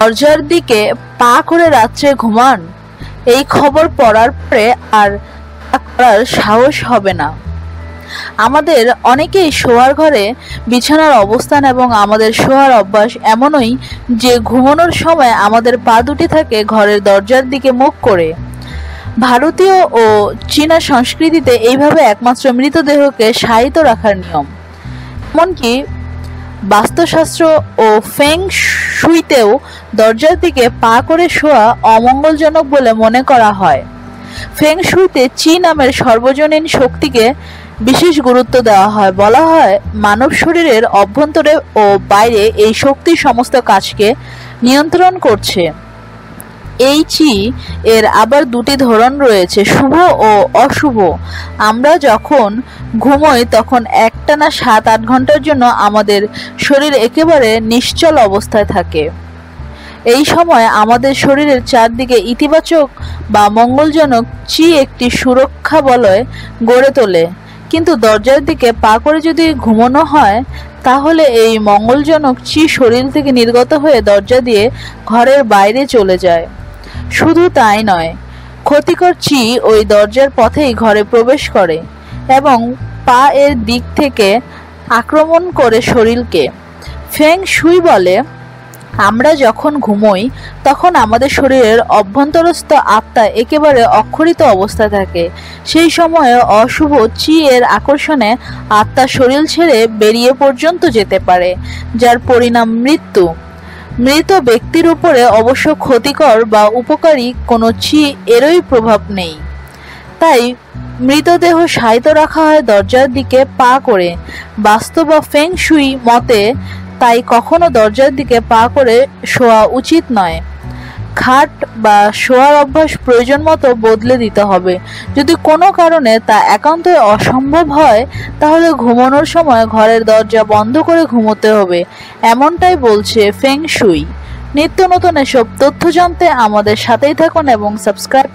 দরজার দিকে পা করে রাত্রে ঘুমান। এই খবর পড়ার পরে আর করার সাহস হবে না। আমাদের অনেকেই শোয়ার ঘরে বিছানার অবস্থান এবং আমাদের শোয়ার অভ্যাস এমনই যে ঘুমানোর সময় আমাদের পা দুটি থাকে ঘরের দরজার দিকে মুখ করে। ভারতীয় ও চীনা সংস্কৃতিতে এইভাবে একমাত্র মৃতদেহকে শায়িত রাখার নিয়ম। এমনকি বাস্তুশাস্ত্র ও ফেং শুইতেও দরজার দিকে পা করে শোয়া অমঙ্গলজনক বলে মনে করা হয়। ফেং শুইতে চি নামের সর্বজনীন শক্তিকে বিশেষ গুরুত্ব দেওয়া হয়। বলা হয়, মানব শরীরের অভ্যন্তরে ও বাইরে এই শক্তি সমস্ত কাজকে নিয়ন্ত্রণ করছে। এই চি এর আবার দুটি ধরন রয়েছে, শুভ ও অশুভ। আমরা যখন ঘুমোই, তখন একটানা সাত আট ঘণ্টার জন্য আমাদের শরীর একেবারে নিশ্চল অবস্থায় থাকে। এই সময় আমাদের শরীরের চারদিকে ইতিবাচক বা মঙ্গলজনক চি একটি সুরক্ষা বলয় গড়ে তোলে। কিন্তু দরজার দিকে পা করে যদি ঘুমানো হয়, তাহলে এই মঙ্গলজনক চি শরীর থেকে নির্গত হয়ে দরজা দিয়ে ঘরের বাইরে চলে যায়। শুধু তাই নয়, ক্ষতিকর চি ওই দরজার পথেই ঘরে প্রবেশ করে এবং পা এর দিক থেকে আক্রমণ করে শরীরকে। ফেং শুই বলে, আমরা যখন ঘুমোই, তখন আমাদের শরীরের অভ্যন্তরস্থ আত্মা একেবারে অক্ষরিত অবস্থায় থাকে। সেই সময়ে অশুভ চি এর আকর্ষণে আত্মা শরীর ছেড়ে বেরিয়ে পর্যন্ত যেতে পারে, যার পরিণাম মৃত্যু। মৃত ব্যক্তির উপরে অবশ্য ক্ষতিকর বা উপকারী কোনো চি এরই প্রভাব নেই। তাই মৃতদেহ শায়িত রাখা হয় দরজার দিকে পা করে। বাস্তব বা ফেং শুই মতে তাই কখনো দরজার দিকে পা করে শোয়া উচিত নয়। খাট বা শোয়ার অভ্যাস প্রয়োজন মতো বদলে দিতে হবে। যদি কোনো কারণে তা একান্তই অসম্ভব হয়, তাহলে ঘুমানোর সময় ঘরের দরজা বন্ধ করে ঘুমোতে হবে। এমনটাই বলছে ফেং শুই। নিত্য নতুন এসব তথ্য জানতে আমাদের সাথেই থাকুন এবং সাবস্ক্রাইব